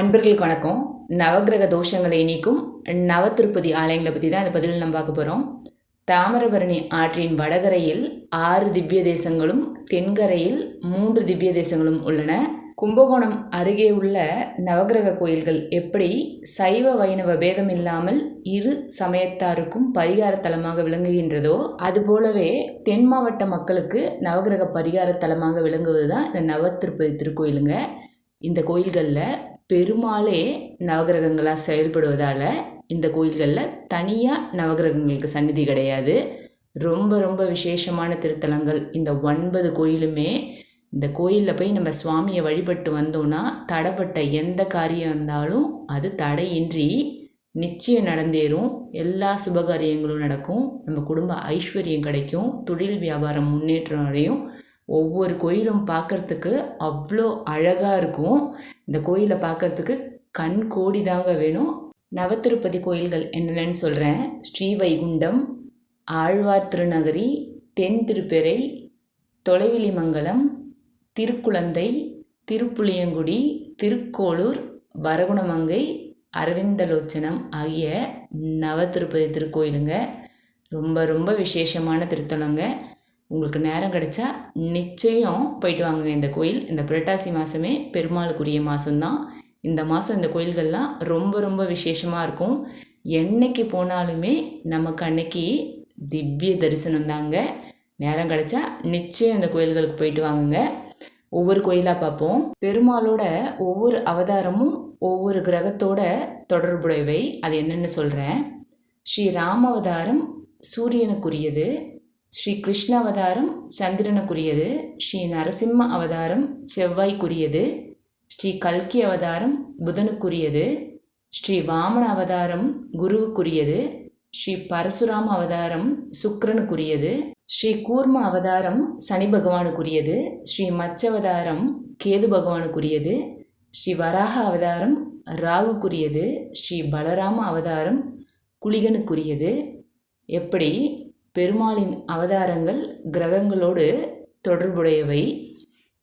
அன்பர்களுக்கு வணக்கம். நவக்கிரக தோஷங்களை நீக்கும் நவத்திருப்பதி ஆலயங்களை பற்றி தான் இந்த பதிவில் நம்ம பார்க்க போகிறோம் தாமிரபரணி ஆற்றின் வடகரையில் ஆறு திவ்ய தேசங்களும் தென்கரையில் மூன்று திவ்ய தேசங்களும் உள்ளன. கும்பகோணம் அருகே உள்ள நவக்கிரக கோயில்கள் எப்படி சைவ வைணவ பேதம் இல்லாமல் இரு சமயத்தாருக்கும் பரிகார தலமாக விளங்குகின்றதோ அதுபோலவே தென் மாவட்ட மக்களுக்கு நவக்கிரக பரிகார தலமாக விளங்குவது தான் இந்த நவத்திருப்பதி திருக்கோயிலுங்க. இந்த கோயில்களில் பெருமாளே நவகிரகங்களாக செயல்படுவதால் இந்த கோயில்களில் தனியாக நவகிரகங்களுக்கு சந்நிதி கிடையாது. ரொம்ப ரொம்ப விசேஷமான திருத்தலங்கள். இந்த ஒன்பது கோயிலுமே இந்த கோயிலில் போய் நம்ம சுவாமியை வழிபட்டு வந்தோன்னா தடைப்பட்ட எந்த காரியம் இருந்தாலும் அது தடையின்றி நிச்சயம் நடந்தேறும். எல்லா சுபகாரியங்களும் நடக்கும். நம்ம குடும்ப ஐஸ்வர்யம் கிடைக்கும். தொழில் வியாபாரம் முன்னேற்றம் அடையும். ஒவ்வொரு கோயிலும் பார்க்கறதுக்கு அவ்வளோ அழகாக இருக்கும். இந்த கோயிலை பார்க்கறதுக்கு கண் கோடி தாங்க வேணும். நவத்திருப்பதி கோயில்கள் என்னென்னு சொல்கிறேன் ஸ்ரீவைகுண்டம் ஆழ்வார் திருநகரி தென் திருப்பெரை தொலைவிலிமங்கலம் திருக்குழந்தை திருப்புளியங்குடி திருக்கோளூர் வரகுணமங்கை அரவிந்தலோச்சனம் ஆகிய நவத்திருப்பதி திருக்கோயிலுங்க. ரொம்ப ரொம்ப விசேஷமான திருத்தலங்க. உங்களுக்கு நேரம் கிடைச்சா நிச்சயம் போயிட்டு வாங்க. இந்த கோயில் இந்த புரட்டாசி மாதமே பெருமாளுக்குரிய மாதம்தான் இந்த மாதம் இந்த கோயில்கள்லாம் ரொம்ப ரொம்ப விசேஷமாக இருக்கும். என்னைக்கு போனாலுமே நமக்கு அன்னைக்கு திவ்ய தரிசனம் தாங்க நேரம் கிடைச்சா நிச்சயம் இந்த கோயில்களுக்கு போயிட்டு வாங்குங்க. ஒவ்வொரு கோயிலாக பார்ப்போம். பெருமாளோட ஒவ்வொரு அவதாரமும் ஒவ்வொரு கிரகத்தோட தொடர்புடையவை. அது என்னென்னு சொல்கிறேன் ஸ்ரீ ராம அவதாரம் சூரியனுக்குரியது. ஸ்ரீ கிருஷ்ண அவதாரம் சந்திரனுக்குரியது ஸ்ரீ நரசிம்ம அவதாரம் செவ்வாய்க்குரியது ஸ்ரீ கல்கி அவதாரம் புதனுக்குரியது ஸ்ரீ வாமன அவதாரம் குருவுக்குரியது ஸ்ரீ பரசுராம அவதாரம் சுக்கரனுக்குரியது ஸ்ரீ கூர்ம அவதாரம் சனி பகவானுக்குரியது ஸ்ரீ மச்சவதாரம் கேது பகவானுக்குரியது ஸ்ரீ வராக அவதாரம் ராகுக்குரியது ஸ்ரீ பலராம அவதாரம் குளிகனுக்குரியது. எப்படி? பெருமாளின் அவதாரங்கள் கிரகங்களோடு தொடர்புடையவை.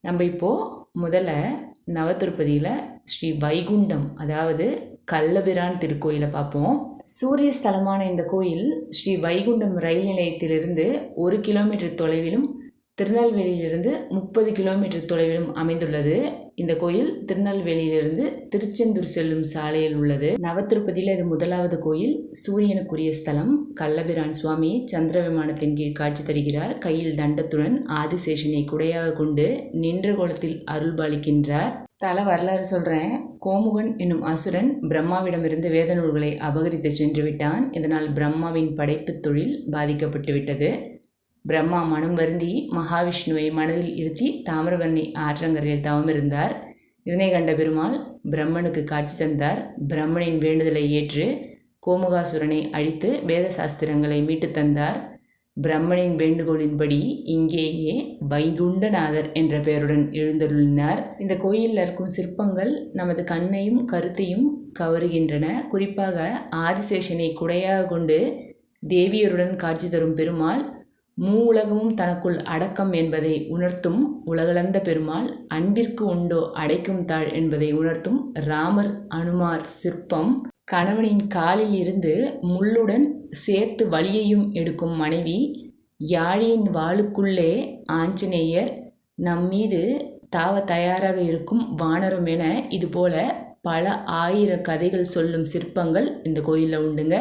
நம்ம இப்போது முதல்ல நவத்திருப்பதியில் ஸ்ரீ வைகுண்டம் அதாவது கள்ளபிரான் திருக்கோயிலை பார்ப்போம். சூரிய ஸ்தலமான இந்த கோயில் ஸ்ரீ வைகுண்டம் ரயில் நிலையத்திலிருந்து ஒரு கிலோமீட்டர் தொலைவிலும் திருநெல்வேலியிலிருந்து முப்பது கிலோமீட்டர் தொலைவிலும் அமைந்துள்ளது. இந்த கோயில் திருநெல்வேலியிலிருந்து திருச்செந்தூர் செல்லும் சாலையில் உள்ளது. நவத்திருப்பதியில் இது முதலாவது கோயில். சூரியனுக்குரிய ஸ்தலம். கள்ளபிரான் சுவாமி சந்திர விமானத்தின் கீழ் காட்சி தருகிறார். கையில் தண்டத்துடன் ஆதிசேஷனை குடையாக கொண்டு நின்ற கோலத்தில் அருள்பாலிக்கின்றார் தல வரலாறு சொல்கிறேன் கோமுகன் என்னும் அசுரன் பிரம்மாவிடமிருந்து வேத நூல்களை அபகரித்து சென்று விட்டான் இதனால் பிரம்மாவின் படைப்பு தொழில் பாதிக்கப்பட்டு விட்டது பிரம்மா மனம் வருந்தி மகாவிஷ்ணுவை மனதில் இருத்தி தாமிரபரணி ஆற்றங்கரையில் தவமிருந்தார். இதனை கண்ட பெருமாள் பிரம்மனுக்கு காட்சி தந்தார். பிரம்மனின் வேண்டுதலை ஏற்று கோமுகாசுரனை அழித்து வேத சாஸ்திரங்களை மீட்டு தந்தார். பிரம்மனின் வேண்டுகோளின்படி இங்கேயே வைகுண்டநாதர் என்ற பெயருடன் எழுந்தருளினார். இந்த கோயிலில் இருக்கும் சிற்பங்கள் நமது கண்ணையும் கருத்தையும் கவருகின்றன. குறிப்பாக ஆதிசேஷனை குடையாக கொண்டு தேவியருடன் காட்சி தரும் பெருமாள் மூ உலகமும் தனக்குள் அடக்கம் என்பதை உணர்த்தும் உலகளந்த பெருமாள் அன்பிற்கு உண்டோ அடைக்கும் தாழ் என்பதை உணர்த்தும் ராமர் அனுமார் சிற்பம். கணவனின் காலில் இருந்து முள்ளுடன் சேர்த்து வழியையும் எடுக்கும் மனைவி யாழியின் வாளுக்குள்ளே ஆஞ்சநேயர் நம் மீது தாவ தயாராக இருக்கும் வானரம் என இதுபோல பல ஆயிர கதைகள் சொல்லும் சிற்பங்கள் இந்த கோயிலில் உண்டுங்க.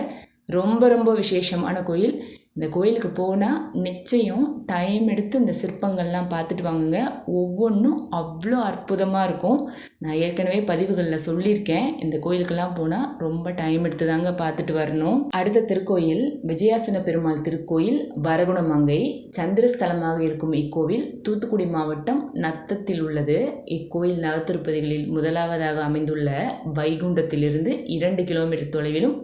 ரொம்ப ரொம்ப விசேஷமான கோயில். இந்த கோயிலுக்கு போனால் நிச்சயம் டைம் எடுத்து இந்த சிற்பங்கள்லாம் பார்த்துட்டு வாங்குங்க. ஒவ்வொன்றும் அவ்வளோ அற்புதமாக இருக்கும். நான் ஏற்கனவே பதிவுகளில் சொல்லியிருக்கேன். இந்த கோயிலுக்கெல்லாம் போனால் ரொம்ப டைம் எடுத்து தாங்க பார்த்துட்டு வரணும். அடுத்த திருக்கோயில் விஜயாசன பெருமாள் திருக்கோயில் வரகுணமங்கை சந்திரஸ்தலமாக இருக்கும் இக்கோவில் தூத்துக்குடி மாவட்டம் நத்தத்தில் உள்ளது. இக்கோயில் நவத்திருப்பதிகளில் முதலாவதாக அமைந்துள்ள வைகுண்டத்திலிருந்து இரண்டு கிலோமீட்டர் தொலைவிலும்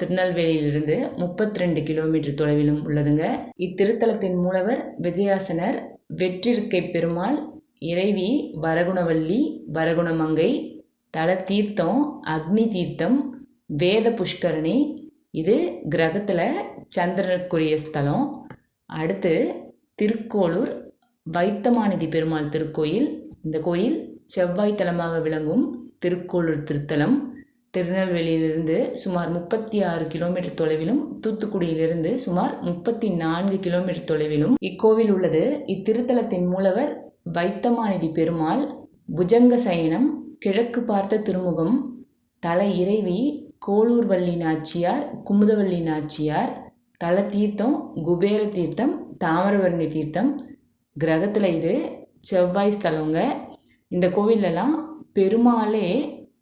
திருநெல்வேலியிலிருந்து முப்பத்தி ரெண்டு கிலோமீட்டர் தொலைவிலும் உள்ளதுங்க. இத்திருத்தலத்தின் மூலவர் விஜயாசனர் வெற்றிருக்கை பெருமாள் இறைவி வரகுணவல்லி வரகுணமங்கை தல தீர்த்தம் அக்னி தீர்த்தம் வேத புஷ்கரணி இது கிரகத்தில் சந்திரனுக்குரிய ஸ்தலம். அடுத்து திருக்கோளூர் வைத்தமாநிதி பெருமாள் திருக்கோயில். இந்த கோயில் செவ்வாய் தலமாக விளங்கும் திருக்கோளூர் திருத்தலம். திருநெல்வேலியிலிருந்து சுமார் முப்பத்தி ஆறு கிலோமீட்டர் தொலைவிலும் தூத்துக்குடியிலிருந்து சுமார் முப்பத்தி நான்கு கிலோமீட்டர் தொலைவிலும் இக்கோவில் உள்ளது. இத்திருத்தலத்தின் மூலவர் வைத்தமாநிதி பெருமாள். புஜங்க சயனம் கிழக்கு பார்த்த திருமுகம் தல இறைவி கோளூர்வள்ளி நாச்சியார் குமுதவள்ளி நாச்சியார் தல தீர்த்தம் குபேர தீர்த்தம் தாமிரவர்ணி தீர்த்தம். கிரகத்தில் இது செவ்வாய் ஸ்தலங்க. இந்த கோவிலெல்லாம் பெருமாளே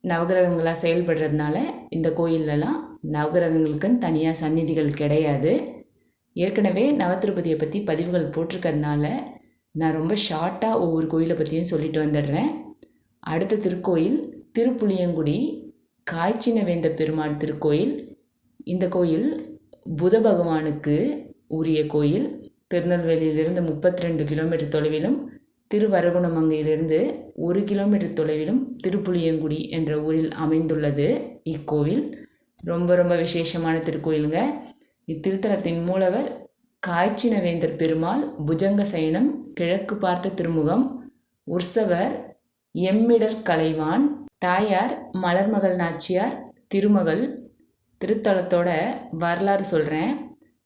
நவகிரகங்களாக செயல்படுறதுனால இந்த கோயிலெலாம் நவகிரகங்களுக்குன்னு தனியாக சந்நிதிகள் கிடையாது. ஏற்கனவே நவத்திருப்பதியை பற்றி பதிவுகள் போட்டிருக்கிறதுனால நான் ரொம்ப ஷார்ட்டாக ஒவ்வொரு கோயிலை பற்றியும் சொல்லிட்டு வந்துடுறேன். அடுத்த திருக்கோயில் திருப்புளியங்குடி காய்ச்சினவேந்த பெருமாள் திருக்கோயில். இந்த கோயில் புத பகவானுக்கு உரிய கோயில். திருநெல்வேலியிலிருந்து முப்பத்தி ரெண்டு கிலோமீட்டர் தொலைவிலும் திருவரகுணமங்கையிலிருந்து ஒரு கிலோமீட்டர் தொலைவிலும் திருப்புளியங்குடி என்ற ஊரில் அமைந்துள்ளது இக்கோவில். ரொம்ப ரொம்ப விசேஷமான திருக்கோயிலுங்க. இத்திருத்தலத்தின் மூலவர் காய்ச்சினவேந்தர் பெருமாள் புஜங்க சயனம் கிழக்கு பார்த்த திருமுகம் உற்சவர் எம்மிடர் கலைவான் தாயார் மலர்மகள் நாச்சியார் திருமகள் திருத்தலத்தோட வரலாறு சொல்கிறேன்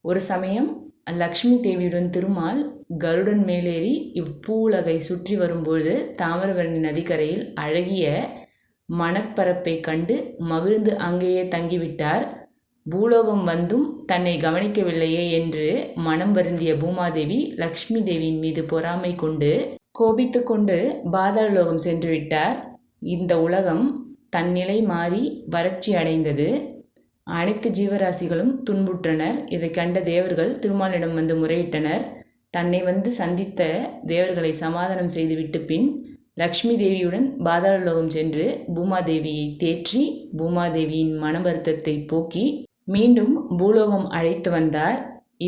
ஒரு சமயம் லக்ஷ்மி தேவியுடன் திருமால் கருடன் மேலேறி இப்பூலகை சுற்றி வரும்பொழுது தாமிரபரணி நதிக்கரையில் அழகிய மணற்பரப்பை கண்டு மகிழ்ந்து அங்கேயே தங்கிவிட்டார். பூலோகம் வந்தும் தன்னை கவனிக்கவில்லையே என்று மனம் வருந்திய பூமாதேவி லக்ஷ்மி தேவியின் மீது பொறாமை கொண்டு கோபித்து கொண்டு பாதாளலோகம் சென்று விட்டார். இந்த உலகம் தன்னிலை மாறி வறட்சி அடைந்தது. அனைத்து ஜீவராசிகளும் துன்புற்றனர். இதை கண்ட தேவர்கள் திருமாலிடம் வந்து முறையிட்டனர். தன்னை வந்து சந்தித்த தேவர்களை சமாதானம் செய்துவிட்டு பின் லக்ஷ்மி தேவியுடன் பாதாளலோகம் சென்று பூமாதேவியை தேற்றி பூமாதேவியின் மனவருத்தத்தை போக்கி மீண்டும் பூலோகம் அழைத்து வந்தார்.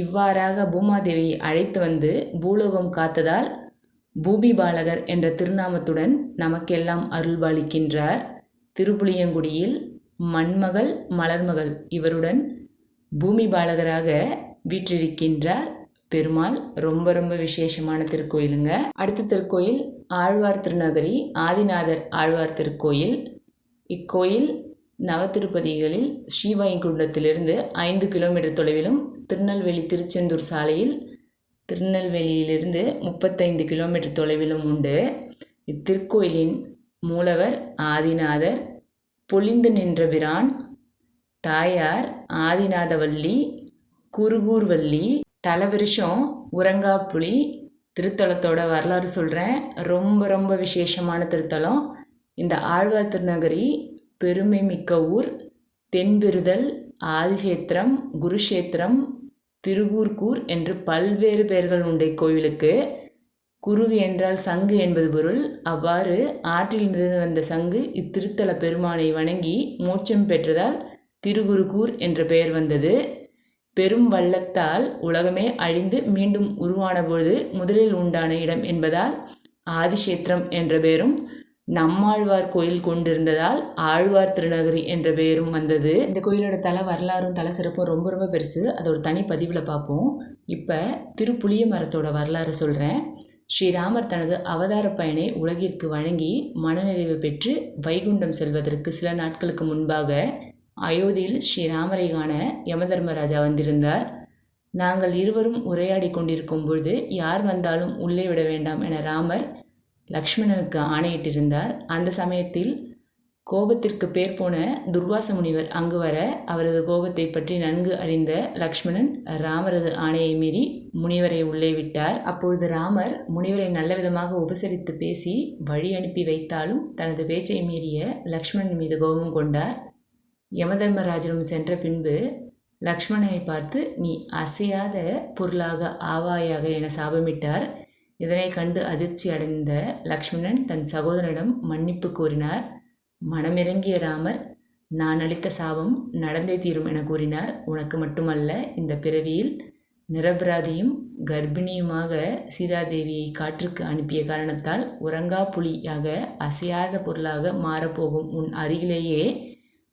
இவ்வாறாக பூமாதேவியை அழைத்து வந்து பூலோகம் காத்ததால் பூபி பாலகர் என்ற திருநாமத்துடன் நமக்கெல்லாம் அருள்பாலிக்கின்றார் திருப்புளியங்குடியில் மண்மகள் மலர்மகள் இவருடன் பூமி பாலகராக வீற்றிருக்கின்றார். பெருமாள் ரொம்ப ரொம்ப விசேஷமான திருக்கோயிலுங்க. அடுத்த திருக்கோயில் ஆழ்வார் திருநகரி ஆதிநாதர் ஆழ்வார் திருக்கோயில். இக்கோயில் நவத்திருப்பதிகளில் ஸ்ரீவைகுண்டத்திலிருந்து ஐந்து கிலோமீட்டர் தொலைவிலும் திருநெல்வேலி திருச்செந்தூர் சாலையில் திருநெல்வேலியிலிருந்து முப்பத்தைந்து கிலோமீட்டர் தொலைவிலும் உண்டு. இத்திருக்கோயிலின் மூலவர் ஆதிநாதர் பொலிந்து நின்ற பிரான் தாயார் ஆதிநாதவல்லி குருகூர்வல்லி தலவிருஷம் உரங்காப்புலி திருத்தலத்தோட வரலாறு சொல்கிறேன் ரொம்ப ரொம்ப விசேஷமான திருத்தலம். இந்த ஆழ்வார் திருநகரி பெருமை மிக்க ஊர். தென்பிருதல் ஆதிசேத்திரம் குருஷேத்திரம் திருகூர்கூர் என்று பல்வேறு பெயர்கள் உண்டு கோவிலுக்கு குருகு என்றால் சங்கு என்பது பொருள். அவ்வாறு ஆற்றில் மிதந்து வந்த சங்கு இத்திருத்தல பெருமானை வணங்கி மோட்சம் பெற்றதால் திருகுருகூர் என்ற பெயர் வந்தது. பெரும் வள்ளத்தால் உலகமே அழிந்து மீண்டும் உருவான பொழுது முதலில் உண்டான இடம் என்பதால் ஆதிஷேத்திரம் என்ற பெயரும் நம்மாழ்வார் கோயில் கொண்டிருந்ததால் ஆழ்வார் திருநகரி என்ற பெயரும் வந்தது. இந்த கோயிலோட தலை வரலாறும் தல சிறப்பும் ரொம்ப ரொம்ப பெருசு. அது ஒரு தனி பதிவில் பார்ப்போம் இப்போ திருப்புளிய மரத்தோட வரலாறு சொல்கிறேன் ஸ்ரீராமர் தனது அவதார பயனை உலகிற்கு வழங்கி மனநிறைவு பெற்று வைகுண்டம் செல்வதற்கு சில நாட்களுக்கு முன்பாக அயோத்தியில் ஸ்ரீராமரை காண யமதர்மராஜா வந்திருந்தார். நாங்கள் இருவரும் உரையாடி கொண்டிருக்கும் பொழுது யார் வந்தாலும் உள்ளே விட வேண்டாம் என ராமர் லக்ஷ்மணனுக்கு ஆணையிட்டிருந்தார். அந்த சமயத்தில் கோபத்திற்கு பேர் போன துர்வாச முனிவர் அங்கு வர அவரது கோபத்தை பற்றி நன்கு அறிந்த லக்ஷ்மணன் ராமரது ஆணையை மீறி முனிவரை உள்ளே விட்டார். அப்பொழுது ராமர் முனிவரை நல்ல விதமாக உபசரித்து பேசி வழி அனுப்பி வைத்தாலும் தனது பேச்சை மீறிய லக்ஷ்மணன் மீது கோபம் கொண்டார். யமதர்மராஜனும் சென்ற பின்பு லக்ஷ்மணனை பார்த்து நீ அசையாத பொருளாக ஆவாயாக என சாபமிட்டார். இதனை கண்டு அதிர்ச்சி அடைந்த லக்ஷ்மணன் தன் சகோதரனிடம் மன்னிப்பு கோரினார். மனமிறங்கிய ராமர் நான் அளித்த சாபம் நடந்தே தீரும் என கூறினார். உனக்கு மட்டுமல்ல இந்த பிறவியில் நிரபராதியும் கர்ப்பிணியுமாக சீதாதேவியை காற்றுக்கு அனுப்பிய காரணத்தால் உறங்கா புலியாக அசையாத பொருளாக மாறப்போகும் உன் அருகிலேயே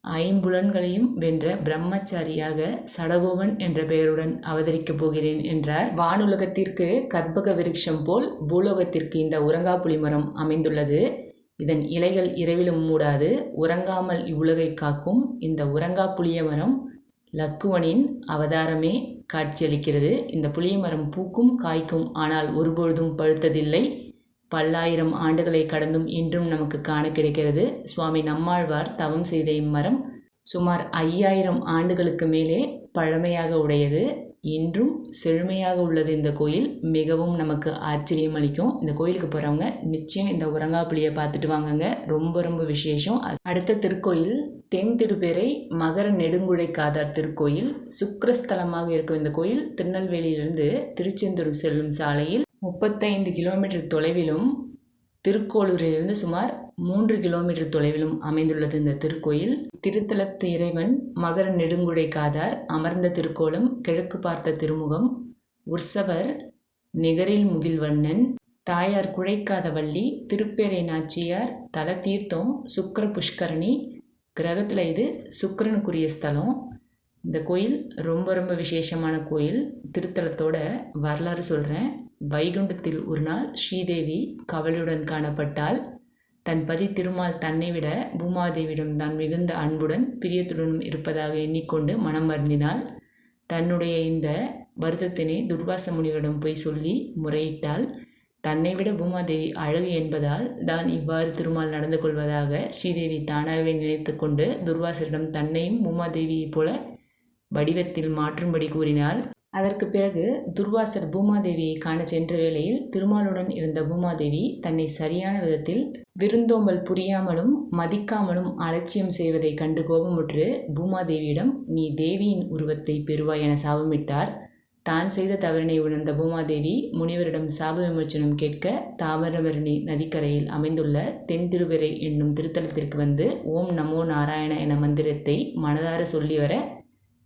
ஐம்புலன்களையும் வென்ற பிரம்மச்சாரியாக சடகோவன் என்ற பெயருடன் அவதரிக்கப் போகிறேன் என்றார். வானுலகத்திற்கு கற்பக விருட்சம் போல் பூலோகத்திற்கு இந்த உரங்காப்புலி மரம் அமைந்துள்ளது. இதன் இலைகள் இரவிலும் மூடாது. உறங்காமல் இவ்வுலகை காக்கும் இந்த உறங்கா புளிய மரம் லக்குவனின் அவதாரமே காட்சியளிக்கிறது. இந்த புளிய மரம் பூக்கும் காய்க்கும் ஆனால் ஒருபொழுதும் பழுத்ததில்லை. பல்லாயிரம் ஆண்டுகளை கடந்தும் இன்றும் நமக்கு காண கிடைக்கிறது. சுவாமி நம்மாழ்வார் தவம் செய்த இம்மரம் சுமார் ஐயாயிரம் ஆண்டுகளுக்கு மேலே பழமையாக உடையது. இன்றும் செழுமையாக உள்ளது இந்த கோயில். மிகவும் நமக்கு ஆச்சரியம் அளிக்கும். இந்த கோயிலுக்கு போகிறவங்க நிச்சயம் இந்த உரங்காப்புளியை பார்த்துட்டு வாங்கங்க. ரொம்ப ரொம்ப விசேஷம். அடுத்த திருக்கோயில் தென் திருப்பேரை மகர நெடுங்குழை காதார் திருக்கோயில். சுக்ரஸ்தலமாக இருக்கும் இந்த கோயில் திருநெல்வேலியிலிருந்து திருச்செந்தூர் செல்லும் சாலையில் முப்பத்தைந்து கிலோமீட்டர் தொலைவிலும் திருக்கோளூரிலிருந்து சுமார் மூன்று கிலோமீட்டர் தொலைவிலும் அமைந்துள்ளது இந்த திருக்கோயில். திருத்தலத்து இறைவன் மகர நெடுங்குடை காதார் அமர்ந்த திருக்கோலம் கிழக்கு பார்த்த திருமுகம் உற்சவர் நிகரில் முகில்வண்ணன் தாயார் குழைக்காத வள்ளி திருப்பேரை நாச்சியார் தல தீர்த்தம் சுக்கர புஷ்கரணி கிரகத்தில் இது சுக்கரனுக்குரிய ஸ்தலம். இந்த கோயில் ரொம்ப ரொம்ப விசேஷமான கோயில். திருத்தலத்தோட வரலாறு சொல்கிறேன் வைகுண்டத்தில் ஒரு நாள் ஸ்ரீதேவி கவலையுடன் காணப்பட்டால் தன் பதி திருமால் தன்னை விட பூமாதேவியிடம் தான் மிகுந்த அன்புடன் பிரியத்துடனும் இருப்பதாக எண்ணிக்கொண்டு மனம் வருந்தினாள். தன்னுடைய இந்த வருத்தத்தினை துர்வாச முனிவரிடம் போய் சொல்லி முறையிட்டால் தன்னை விட பூமாதேவி அழகு என்பதால் தான் இவ்வாறு திருமால் நடந்து கொள்வதாக ஸ்ரீதேவி தானாகவே நினைத்து கொண்டு துர்வாசரிடம் தன்னையும் பூமாதேவியைப் போல வடிவத்தில் மாற்றும்படி கூறினாள் அதற்கு பிறகு துர்வாசர் பூமாதேவியை காண சென்ற வேளையில் திருமாலுடன் இருந்த பூமாதேவி தன்னை சரியான விதத்தில் விருந்தோம்பல் புரியாமலும் மதிக்காமலும் அலட்சியம் செய்வதை கண்டு கோபமுற்று பூமாதேவியிடம் நீ தேவியின் உருவத்தை பெறுவாய் என சாபமிட்டார். தான் செய்த தவறினை உணர்ந்த பூமாதேவி முனிவரிடம் சாப விமோச்சனம் கேட்க தாமிரபரணி நதிக்கரையில் அமைந்துள்ள தென் திருவரை என்னும் திருத்தலத்திற்கு வந்து ஓம் நமோ நாராயண என மந்திரத்தை மனதார சொல்லி வர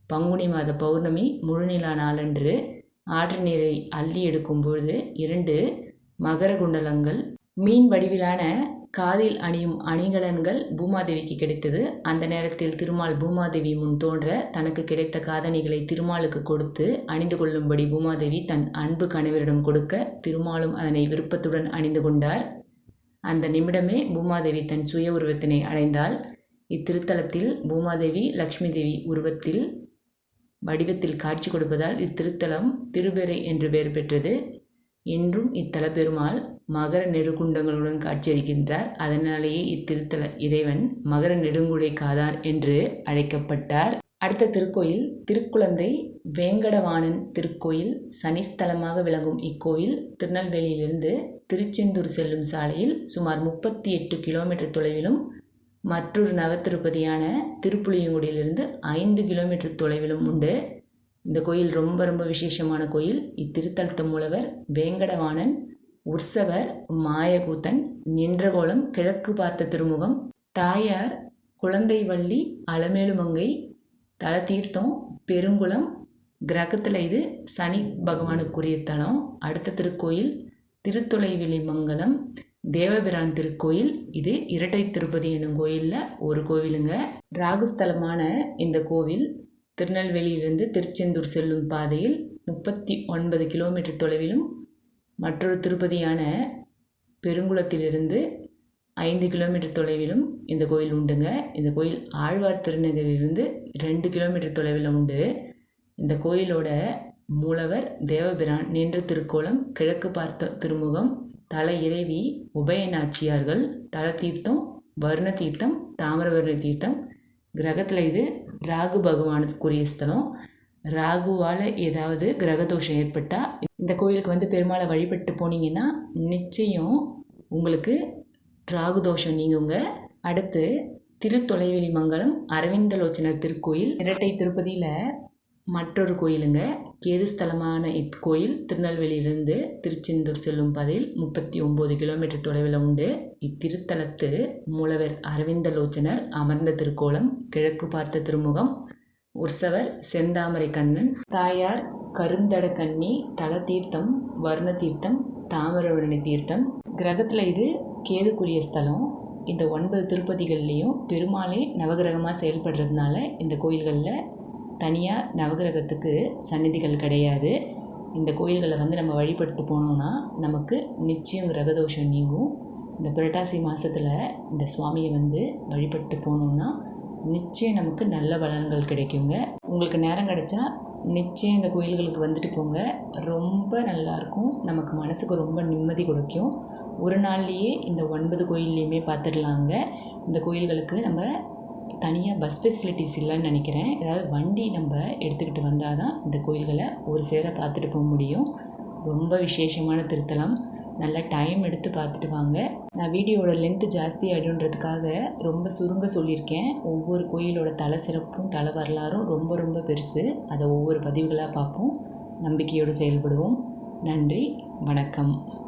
பங்குனி மாத பௌர்ணமி முழுநிலா நாளன்று ஆற்று நீரை அள்ளி எடுக்கும் பொழுது இரண்டு மகர குண்டலங்கள் மீன் வடிவிலான காதில் அணியும் அணிகலன்கள் பூமாதேவிக்கு கிடைத்தது. அந்த நேரத்தில் திருமால் பூமாதேவி முன் தோன்ற தனக்கு கிடைத்த காதணிகளை திருமாலுக்கு கொடுத்து அணிந்து கொள்ளும்படி பூமாதேவி தன் அன்பு கணவரிடம் கொடுக்க திருமாலும் அதனை விருப்பத்துடன் அணிந்து கொண்டார். அந்த நிமிடமே பூமாதேவி தன் சுய உருவத்தினை அடைந்தாள். இத்திருத்தலத்தில் பூமாதேவி லக்ஷ்மி தேவி உருவத்தில் வடிவத்தில் காட்சி கொடுப்பதால் இத்திருத்தலம் திருபெரை என்று பெயர் பெற்றது. இன்றும் இத்தல பெருமாள் மகர நெடுகுண்டங்களுடன் காட்சியளிக்கின்றார். அதனாலேயே இத்திருத்தல இறைவன் மகர நெடுங்குடை காதார் என்று அழைக்கப்பட்டார். அடுத்த திருக்கோயில் திருக்குழந்தை வேங்கடவாணன் திருக்கோயில் சனிஸ்தலமாக விளங்கும் இக்கோயில் திருநெல்வேலியிலிருந்து திருச்செந்தூர் செல்லும் சாலையில் சுமார் முப்பத்தி எட்டு கிலோமீட்டர் தொலைவிலும் மற்றொரு நவத்திருப்பதியான திருப்புளியங்குடியிலிருந்து ஐந்து கிலோமீட்டர் தொலைவிலும் உண்டு. இந்த கோயில் ரொம்ப ரொம்ப விசேஷமான கோயில். இத்திருத்தலத்த மூலவர் வேங்கடவாணன் உற்சவர் மாயகூத்தன் நின்றகோலம் கிழக்கு பார்த்த திருமுகம் தாயார் குழந்தை வள்ளி அலமேலுமங்கை தலதீர்த்தம் பெருங்குளம் கிரகத்தில் இது சனி பகவானுக்குரிய தலம். அடுத்த திருக்கோயில் திருத்தொலைவெளி மங்கலம் தேவபிரான் திருக்கோயில் இது இரட்டை திருப்பதி என்னும் கோயிலில் ஒரு கோவிலுங்க. ராகுஸ்தலமான இந்த கோவில் திருநெல்வேலியிலிருந்து திருச்செந்தூர் செல்லும் பாதையில் முப்பத்தி ஒன்பது கிலோமீட்டர் தொலைவிலும் மற்றொரு திருப்பதியான பெருங்குளத்திலிருந்து ஐந்து கிலோமீட்டர் தொலைவிலும் இந்த கோயில் உண்டுங்க. இந்த கோயில் ஆழ்வார் திருநகரிலிருந்து ரெண்டு கிலோமீட்டர் தொலைவில் உண்டு. இந்த கோயிலோட மூலவர் தேவபிரான். நின்ற திருக்கோலம் கிழக்கு பார்த்த திருமுகம் தல இறைவி உபயநாச்சியார்கள் தல தீர்த்தம் வருண தீர்த்தம் தாமிரவர்ண தீர்த்தம் கிரகத்தில் இது ராகு பகவானுக்குரிய ஸ்தலம். ராகுவால் ஏதாவது கிரகதோஷம் ஏற்பட்டால் இந்த கோயிலுக்கு வந்து பெருமாளை வழிபட்டு போனீங்கன்னா நிச்சயம் உங்களுக்கு ராகு தோஷம் நீங்குங்க. அடுத்து திருத்தொலைவெளி மங்கலம் அரவிந்தலோச்சனர் திருக்கோயில். இரட்டை திருப்பதியில் மற்றொரு கோயிலுங்க. கேதுஸ்தலமான இக்கோயில் திருநெல்வேலியிலிருந்து திருச்செந்தூர் செல்லும் பதில் முப்பத்தி ஒம்பது கிலோமீட்டர் தொலைவில் உண்டு. இத்திருத்தலத்து மூலவர் அரவிந்தலோச்சனர் அமர்ந்த திருக்கோலம் கிழக்கு பார்த்த திருமுகம் உற்சவர் செந்தாமரை கண்ணன் தாயார் கருந்தட கண்ணி தல தீர்த்தம் வர்ண தீர்த்தம். தாமரவரணி தீர்த்தம் கிரகத்தில் இது கேதுக்குரிய ஸ்தலம். இந்த ஒன்பது திருப்பதிகள்லேயும் பெருமாளே நவகிரகமாக செயல்படுறதுனால இந்த கோயில்களில் தனியாக நவகிரகத்துக்கு சந்நிதிகள் கிடையாது. இந்த கோயில்களை வந்து நம்ம வழிபட்டு போனோம்னா நமக்கு நிச்சயம் கிரகதோஷம் நீங்கும். இந்த புரட்டாசி மாதத்தில் இந்த சுவாமியை வந்து வழிபட்டு போனோம்னா நிச்சயம் நமக்கு நல்ல பலன்கள் கிடைக்குங்க. உங்களுக்கு நேரம் கிடைச்சா நிச்சயம் இந்த கோயில்களுக்கு வந்துட்டு போங்க. ரொம்ப நல்லாயிருக்கும் நமக்கு மனசுக்கு ரொம்ப நிம்மதி கொடுக்கும். ஒரு நாள்லேயே இந்த ஒன்பது கோயில்லையுமே பார்த்துடலாங்க. இந்த கோயில்களுக்கு நம்ம தனியாக பஸ் ஃபெசிலிட்டிஸ் இல்லைன்னு நினைக்கிறேன். ஏதாவது வண்டி நம்ம எடுத்துக்கிட்டு வந்தால் தான் இந்த கோயில்களை ஒரு சேர பார்த்துட்டு போக முடியும். ரொம்ப விசேஷமான திருத்தலம். நல்லா டைம் எடுத்து பார்த்துட்டு வாங்க. நான் வீடியோட லென்த்து ஜாஸ்தி ஆகிடுன்றதுக்காக ரொம்ப சுருங்க சொல்லியிருக்கேன். ஒவ்வொரு கோயிலோட தலை சிறப்பும் தலை வரலாறும் ரொம்ப ரொம்ப பெருசு. அதை ஒவ்வொரு பதிவுகளாக பார்ப்போம். நம்பிக்கையோடு செயல்படுவோம். நன்றி. வணக்கம்.